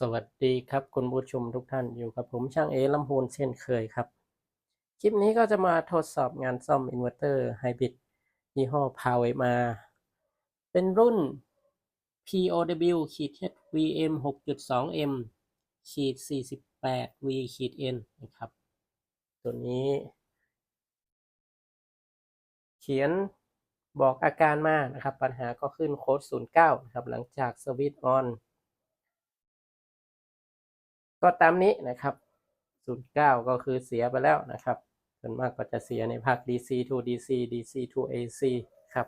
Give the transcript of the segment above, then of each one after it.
สวัสดีครับคุณผู้ชมทุกท่านอยู่กับผมช่างเอลำพูนเช่นเคยครับ คลิปนี้ก็จะมาทดสอบงานซ่อมอินเวอร์เตอร์ไฮบริดยี่ห้อพาวเวมา เป็นรุ่น POW ขีด HVM 6.2M ขีด 48V ขีด N นะครับ ตัวนี้ เขียนบอกอาการมานะครับ ปัญหาก็ขึ้นโค้ด09นะครับหลังจากสวิตช์ออน ก็ตามนี้นะครับ09ก็คือเสียไปแล้วนะครับส่วนมากก็จะเสียในภาค DC to DC DC to AC ครับ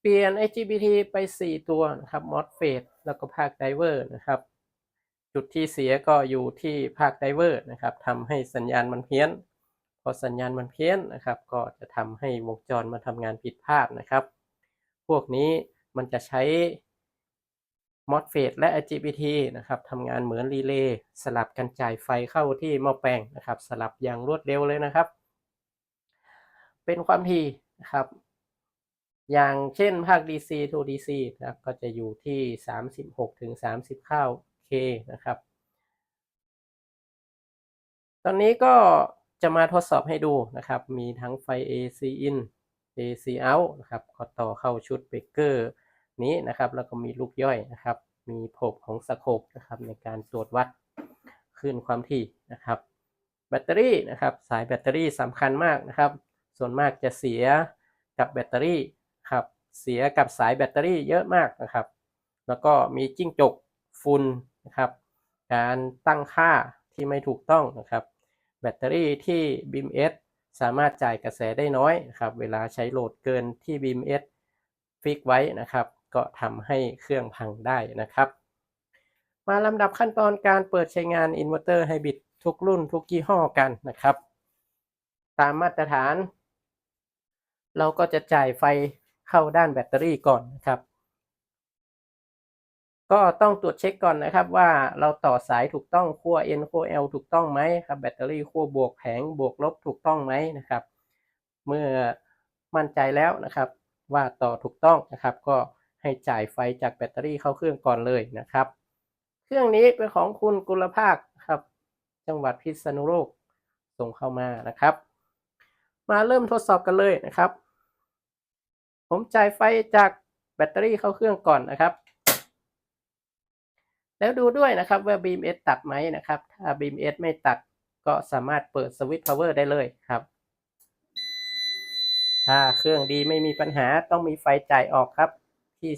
เปลี่ยน IGBT ไป 4 ตัวนะครับ MOSFET แล้วก็ภาค Driver นะครับ จุดที่เสียก็อยู่ที่ภาค Driver นะครับทำให้สัญญาณมันเพี้ยน พอสัญญาณมันเพี้ยนนะครับ ก็จะทำให้วงจรมาทำงานผิดพลาดนะครับ พวกนี้มันจะใช้ MOSFET และ IGBT นะครับทำงานเหมือนรีเลย์สลับกันจ่ายไฟเข้าที่หม้อแปลงนะครับ สลับอย่างรวดเร็วเลยนะครับ เป็นความถี่นะครับ อย่างเช่นภาค DC to DC นะครับก็จะอยู่ที่ 36ถึง39 K นะครับ ตอนนี้ก็จะมาทดสอบให้ดูนะครับ มีทั้งไฟ AC in AC out นะครับก็ต่อเข้าชุดเบรกเกอร์ นี้นะครับ แล้วก็มีลูกย่อยนะครับ มีโผบของสโคปนะครับในการตรวจวัดคลื่นความถี่นะครับ แบตเตอรี่นะครับสายแบตเตอรี่สำคัญมากนะครับ ส่วนมากจะเสียกับแบตเตอรี่ครับเสียกับสายแบตเตอรี่เยอะมากนะครับ แล้วก็มีจิ้งจกฝุ่นนะครับ การตั้งค่าที่ไม่ถูกต้องนะครับ แบตเตอรี่ที่ BMS สามารถจ่ายกระแสได้น้อยนะครับ เวลาใช้โหลดเกินที่ BMS ฟิกไว้นะครับ ก็ทำให้เครื่องพังได้นะครับ มาลำดับขั้นตอนการเปิดใช้งานอินเวอร์เตอร์ไฮบริดทุกรุ่นทุกยี่ห้อกันนะครับ ตามมาตรฐาน เราก็จะจ่ายไฟเข้าด้านแบตเตอรี่ก่อนนะครับ ก็ต้องตรวจเช็คก่อนนะครับว่าเราต่อสายถูกต้องขั้ว N ขั้ว L ถูกต้องไหมครับแบตเตอรี่ขั้วบวกแผงบวกลบถูกต้องไหมนะครับ เมื่อมั่นใจแล้วนะครับว่าต่อถูกต้องนะครับ ก็ ให้จ่ายไฟจากแบตเตอรี่เข้าเครื่องก่อนเลยนะครับ เครื่องนี้เป็นของคุณกุลภาคครับ จังหวัดพิษณุโลกส่งเข้ามานะครับ มาเริ่มทดสอบกันเลยนะครับ ผมจ่ายไฟจากแบตเตอรี่เข้าเครื่องก่อนนะครับ แล้วดูด้วยนะครับว่า BMS ตัดไหมนะครับ ถ้า BMS ไม่ตัดก็สามารถเปิดสวิตช์ power ได้เลยครับถ้าเครื่องดีไม่มีปัญหาต้องมีไฟจ่ายออกครับ ที่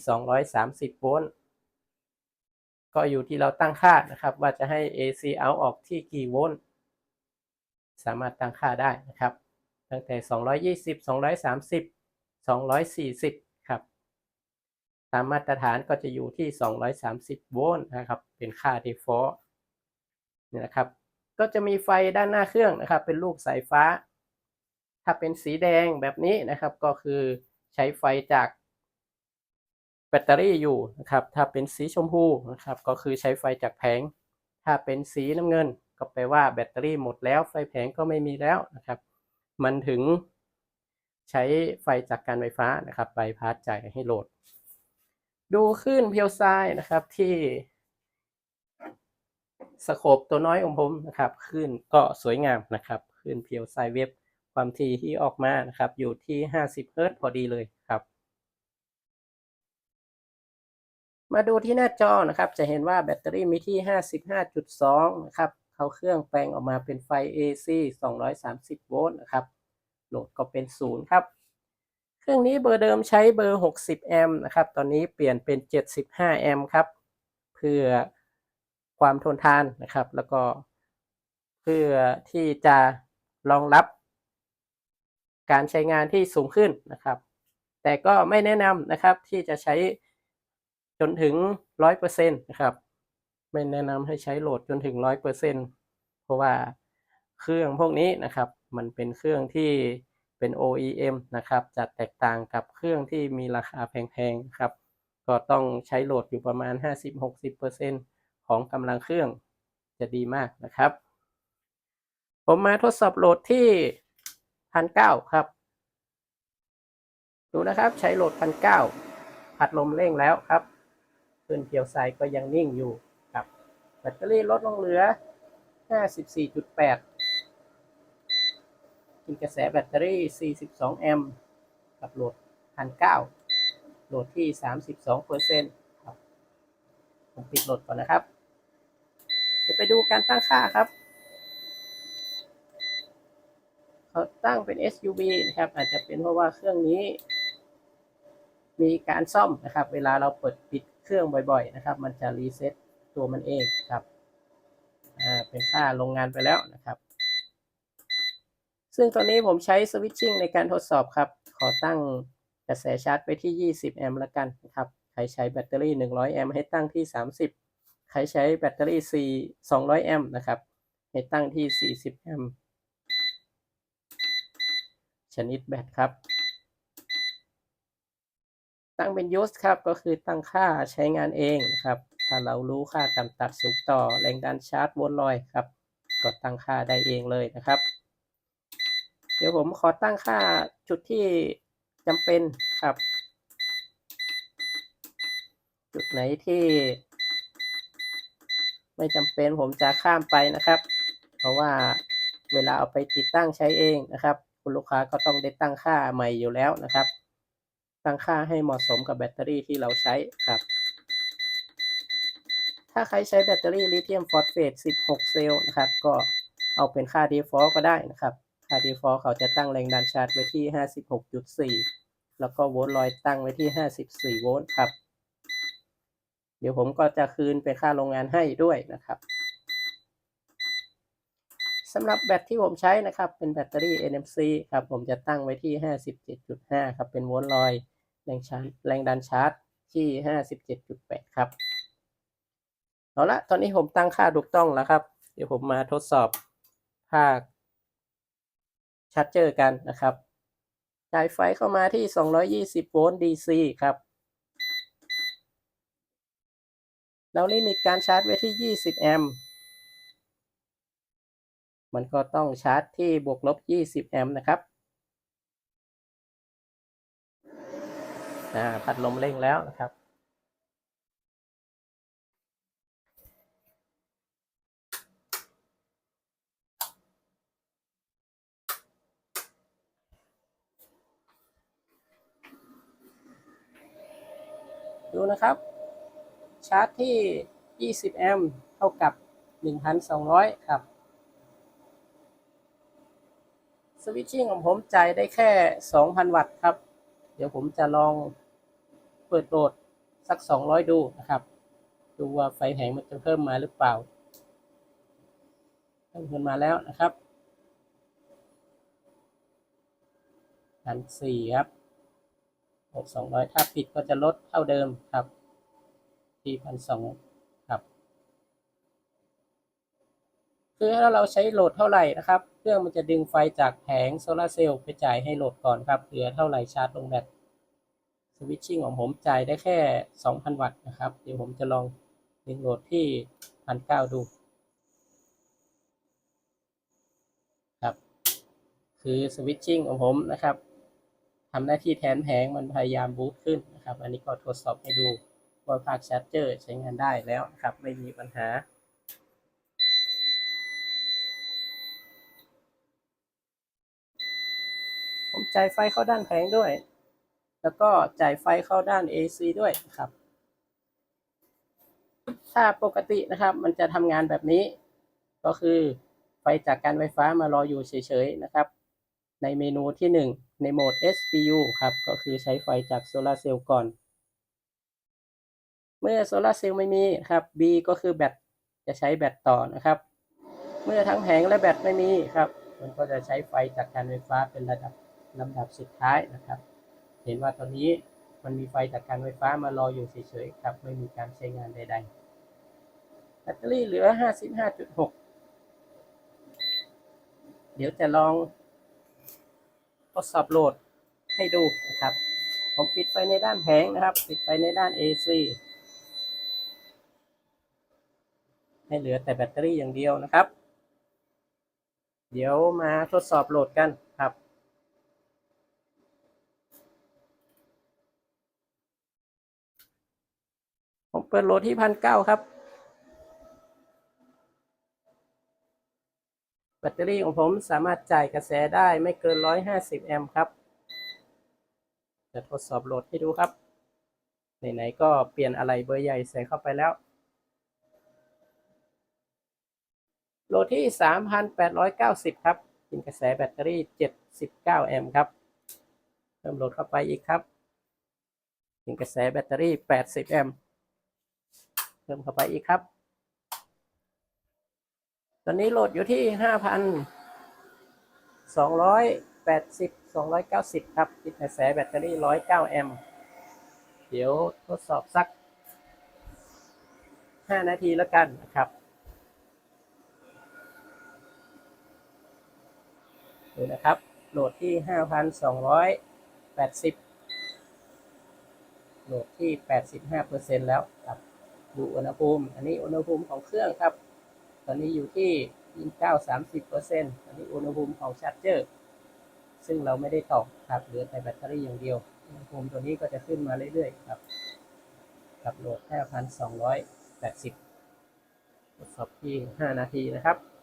230 โวลต์ ก็อยู่ที่เราตั้งค่านะครับ ว่าจะให้ AC out ออกที่กี่โวลต์ สามารถตั้งค่าได้นะครับ ตั้งแต่ 220 230 240 ครับ ตามมาตรฐานก็จะอยู่ที่ 230 โวลต์นะครับ เป็นค่า default นี่นะครับ ก็จะมีไฟด้านหน้าเครื่องนะครับ เป็นลูกสายฟ้า ถ้าเป็นสีแดงแบบนี้นะครับ ก็คือใช้ไฟจาก ตเตอรี่อยู่นะครับ ถ้าเป็นสีชมพูนะครับ ก็คือใช้ไฟจากแผง ถ้าเป็นสีน้ำเงิน ก็แปลว่าแบตเตอรี่หมดแล้ว ไฟแผงก็ไม่มีแล้วนะครับ มันถึงใช้ไฟจากการไฟฟ้านะครับไบพาสจ่ายให้โหลด ดูขึ้นเพียวซ้ายนะครับที่สโคปตัวน้อยของผมนะครับ ขึ้นก็สวยงามนะครับ ขึ้นเพียวซ้ายเว็บความถี่ที่ออกมานะครับ อยู่ที่ 50เฮิร์ตพอดีเลย มาดูที่หน้าจอนะครับ จะเห็นว่าแบตเตอรี่มีที่ 55.2 นะครับ เขาเครื่องแปลงออกมาเป็นไฟ AC 230 โวลต์นะครับ โหลดก็เป็น 0 ครับ เครื่องนี้เบอร์เดิมใช้เบอร์ 60 แอมป์นะครับ ตอนนี้เปลี่ยนเป็น 75 แอมป์ครับ เพื่อความทนทานนะครับ แล้วก็เพื่อที่จะรองรับการใช้งานที่สูงขึ้นนะครับ แต่ก็ไม่แนะนำนะครับที่จะใช้ นถึง 100%นะครับ ไม่แนะนำให้ใช้โหลดจนถึง 100%เพราะว่าเครื่องพวกนี้นะครับ มันเป็นเครื่องที่เป็น OEM นะครับ จะแตกต่างกับเครื่องที่มีราคาแพงๆครับ ก็ต้องใช้โหลดอยู่ประมาณ 50-60%ของกำลังเครื่องจะดีมากนะครับ ผมมาทดสอบโหลดที่พันเก้าครับ ดูนะครับใช้โหลดพันเก้าพัดลมเร่งแล้วครับ ขึ้นเพียวไซด์ก็ยังนิ่งอยู่ครับแบตเตอรี่ลดลงเหลือ 54.8 กินกระแสแบตเตอรี่ 42 แอมป์กับโหลด 1,900โหลดที่ 32เปอร์เซ็นต์ครับผมปิดโหลดก่อนนะครับ เดี๋ยวไปดูการตั้งค่าครับเขาตั้งเป็น SUV นะครับ อาจจะเป็นเพราะว่าเครื่องนี้ มีการซ่อมนะครับ เวลาเราเปิดปิด เครื่องบ่อย ๆ นะครับ มันจะรีเซ็ตตัวมันเองครับอ่าเป็นค่าโรงงานไปแล้วนะครับ ซึ่งตอนนี้ผมใช้สวิตชิ่งในการทดสอบครับ ขอตั้งกระแสชาร์จไปที่ 20 แอมป์ละกันนะครับ ใครใช้แบตเตอรี่ 100 แอมป์ให้ตั้งที่ 30 ใครใช้แบตเตอรี่ 4 200 แอมป์นะครับ ให้ตั้งที่ 40 แอมป์ชนิดแบตครับ ตั้งเป็น use ครับก็คือตั้งค่าใช้งานเองนะครับ ถ้าเรารู้ค่ากำตัดสูงต่อแรงดันชาร์จวนลอยครับ ก็ตั้งค่าได้เองเลยนะครับ เดี๋ยวผมขอตั้งค่าจุดที่จำเป็นครับ จุดไหนที่ ไม่จำเป็นผมจะข้ามไปนะครับ เพราะว่าเวลาเอาไปติดตั้งใช้เองนะครับ คุณลูกค้าก็ต้องได้ตั้งค่าใหม่อยู่แล้วนะครับ ตั้งค่าให้เหมาะสมกับแบตเตอรี่ที่เราใช้ครับ ถ้าใครใช้แบตเตอรี่ลิเธียมฟอสเฟต 16 เซลล์นะครับ ก็เอาเป็นค่า default ก็ได้นะครับ ค่า default เขาจะตั้งแรงดันชาร์จไว้ที่ 56.4 แล้วก็โวลต์ลอยตั้งไว้ที่ 54 โวลต์ครับ เดี๋ยวผมก็จะคืนเป็นค่าโรงงานให้ด้วยนะครับสำหรับแบตที่ผมใช้นะครับ เป็นแบตเตอรี่ NMC ครับ ผมจะตั้งไว้ที่ 57.5 ครับ เป็นโวลต์ลอย แรงชาร์จแรงดันชาร์จที่57.8ครับ เอาละตอนนี้ผมตั้งค่าถูกต้องแล้วครับ เดี๋ยวผมมาทดสอบภาคชาร์จเจอร์กันนะครับจ่ายไฟเข้ามาที่220โวลต์ DC ครับเราลิมิตการชาร์จไว้ที่ 20 แอมป์ มันก็ต้องชาร์จที่บวกลบ 20 แอมป์นะครับ พัดลมเร่งแล้วนะครับ ดูนะครับ ชาร์จที่ 20 แอมป์เท่ากับ 1,200 ครับสวิตชิ่งของผมจ่ายได้แค่ 2,000 วัตต์ครับ เดี๋ยวผมจะลอง เปิดโหลดสัก 200 ดูนะครับ ดูว่าไฟแผงมันจะเพิ่มมาหรือเปล่าเพิ่มขึ้นมาแล้วนะครับพันสี่ครับหกสองร้อยถ้าปิดก็จะลดเท่าเดิมครับที่พันสองครับ คือถ้าเราใช้โหลดเท่าไหร่นะครับ เครื่องมันจะดึงไฟจากแผงโซลาร์เซลล์ไปจ่ายให้โหลดก่อนครับ เหลือเท่าไหร่ชาร์จลงแบต วิตชิ่งของผมจ่ายได้แค่ 2,000 วัตต์นะครับ เดี๋ยวผมจะลองดึงโหลดที่ 1,900 ดู ครับ คือสวิตชิ่งของผมนะครับทำหน้าที่แทนแผงมันพยายามบูตขึ้นนะครับ อันนี้ก็ทดสอบให้ดูว่าภาคชาร์จเจอร์ใช้งานได้แล้วนะครับ ไม่มีปัญหาผมจ่ายไฟเข้าด้านแผงด้วย แล้วก็จ่ายไฟเข้าด้าน AC ด้วยนะครับ ถ้าปกตินะครับ มันจะทำงานแบบนี้ ก็คือไฟจากการไฟฟ้ามารออยู่เฉยๆนะครับ ในเมนูที่ 1 ในโหมด SPU ครับ ก็คือใช้ไฟจากโซลาร์เซลล์ก่อน เมื่อโซลาร์เซลล์ไม่มีครับ B ก็คือแบตจะใช้แบตต่อนะครับ เมื่อทั้งแผงและแบตไม่มีครับ มันก็จะใช้ไฟจากการไฟฟ้าเป็นระดับลำดับสุดท้ายนะครับ เห็นว่าตอนนี้มันมีไฟจากการไฟฟ้ามารออยู่เฉยๆครับไม่มีการใช้งานใดๆแบตเตอรี่เหลือ 55.6 เดี๋ยวจะลองทดสอบโหลดให้ดูนะครับ ผมปิดไฟในด้านแผงนะครับ ปิดไฟในด้าน AC ให้เหลือแต่แบตเตอรี่อย่างเดียวนะครับ เดี๋ยวมาทดสอบโหลดกันครับ ผมเปิดโหลดที่พันเก้าครับ แบตเตอรี่ของผมสามารถจ่ายกระแสได้ไม่เกิน 150 แอมป์ครับ จะทดสอบโหลดให้ดูครับ ไหนๆก็เปลี่ยนอะไรเบอร์ใหญ่ใส่เข้าไปแล้ว โหลดที่ 3,890 ครับ กินกระแสแบตเตอรี่ 79 แอมป์ครับ เพิ่มโหลดเข้าไปอีกครับ กินกระแสแบตเตอรี่ 80 แอมป์ เพิ่มเข้าไปอีกครับ ตอนนี้โหลดอยู่ที่5,280 290ครับติดกระแสแบตเตอรี่109แอมป์เดี๋ยวทดสอบสัก5นาทีแล้วกันนะครับดูนะครับ โหลดที่ 5,280 โหลดที่ 85%แล้วครับ ดูอุณหภูมิ อันนี้อุณหภูมิของเครื่องครับ ตอนนี้อยู่ที่29 30%อันนี้อุณหภูมิของชาร์จเจอร์ ซึ่งเราไม่ได้ต่อครับเหลือแต่แบตเตอรี่อย่างเดียว อุณหภูมิตัวนี้ก็จะขึ้นมาเรื่อยๆครับกับโหลดแค่พันสองร้อยแปดสิบทดสอบที่ห้านาทีนะครับ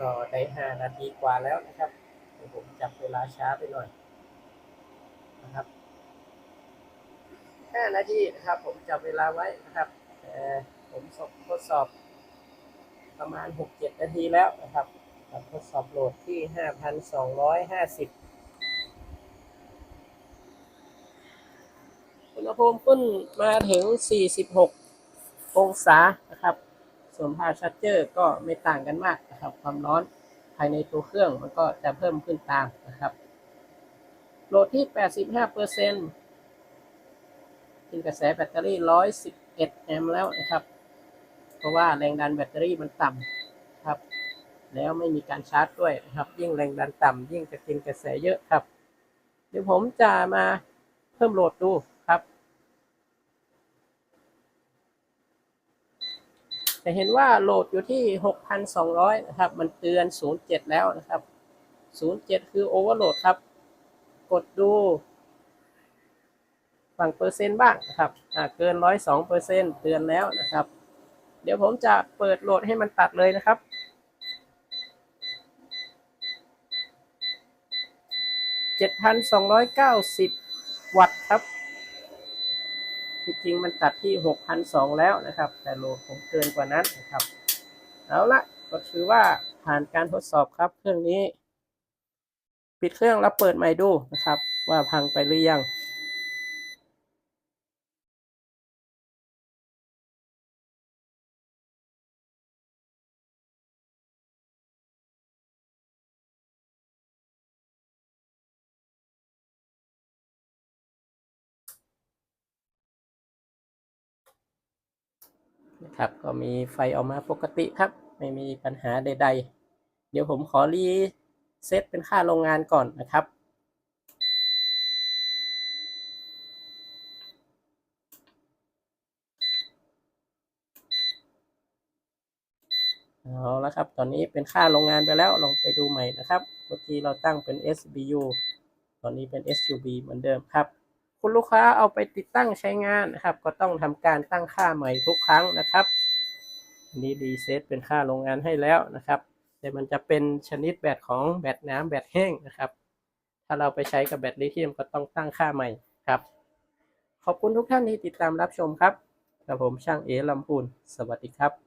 ก็ได้ห้านาทีกว่าแล้วนะครับเดี๋ยวผมจับเวลาช้าไปหน่อยนะครับห้านาทีนะครับ ผมจับเวลาไว้นะครับแต่ผมสอบทดสอบประมาณหกเจ็ดนาทีแล้วนะครับกับทดสอบโหลดที่ห้าพันสองร้อยห้าสิบอุณหภูมิขึ้นมาถึงสี่สิบหกองศานะครับ ส่วนพาชัดเจอร์ก็ไม่ต่างกันมาก นะครับ ความร้อนภายในตัวเครื่องมันก็จะเพิ่มขึ้นตามนะครับ โหลดที่ 85เปอร์เซ็นต์กินกระแสแบตเตอรี่ 111แอมป์แล้วนะครับ เพราะว่าแรงดันแบตเตอรี่มันต่ำครับ แล้วไม่มีการชาร์จด้วยนะครับ ยิ่งแรงดันต่ำยิ่งจะกินกระแสเยอะครับ เดี๋ยวผมจะมาเพิ่มโหลดดูครับ จะเห็นว่าโหลดอยู่ที่ 6,200 นะครับ มันเตือน 07 แล้วนะครับ 07 คือโอเวอร์โหลดครับ กดดู ฝั่งเปอร์เซ็นต์บ้างนะครับอ่าเกิน 102เปอร์เซ็นต์เตือนแล้วนะครับ เดี๋ยวผมจะเปิดโหลดให้มันตัดเลยนะครับ7,290 วัตต์ครับ ที่จริงมันตัดที่ 6,200 แล้วนะครับ แต่โหลดผมเกินกว่านั้นนะครับ เอาละก็ถือว่าผ่านการทดสอบครับ เครื่องนี้ ปิดเครื่องแล้วเปิดใหม่ดูนะครับ ว่าพังไปหรือยัง ครับ ก็มีไฟออกมาปกติครับ ไม่มีปัญหาใด ๆ เดี๋ยวผมขอรีเซตเป็นค่าโรงงานก่อนนะครับเอาละครับ ตอนนี้เป็นค่าโรงงานไปแล้ว ลองไปดูใหม่นะครับ เมื่อกี้เราตั้งเป็น SBU ตอนนี้เป็น SUB เหมือนเดิมครับ คุณลูกค้าเอาไปติดตั้งใช้งานนะครับ ก็ต้องทำการตั้งค่าใหม่ทุกครั้งนะครับอันนี้รีเซ็ตเป็นค่าโรงงานให้แล้วนะครับ แต่มันจะเป็นชนิดแบตของแบตน้ำแบตแห้งนะครับ ถ้าเราไปใช้กับแบตลิเธียมก็ต้องตั้งค่าใหม่ครับ ขอบคุณทุกท่านที่ติดตามรับชมครับกับผมช่างเอลำพูนสวัสดีครับ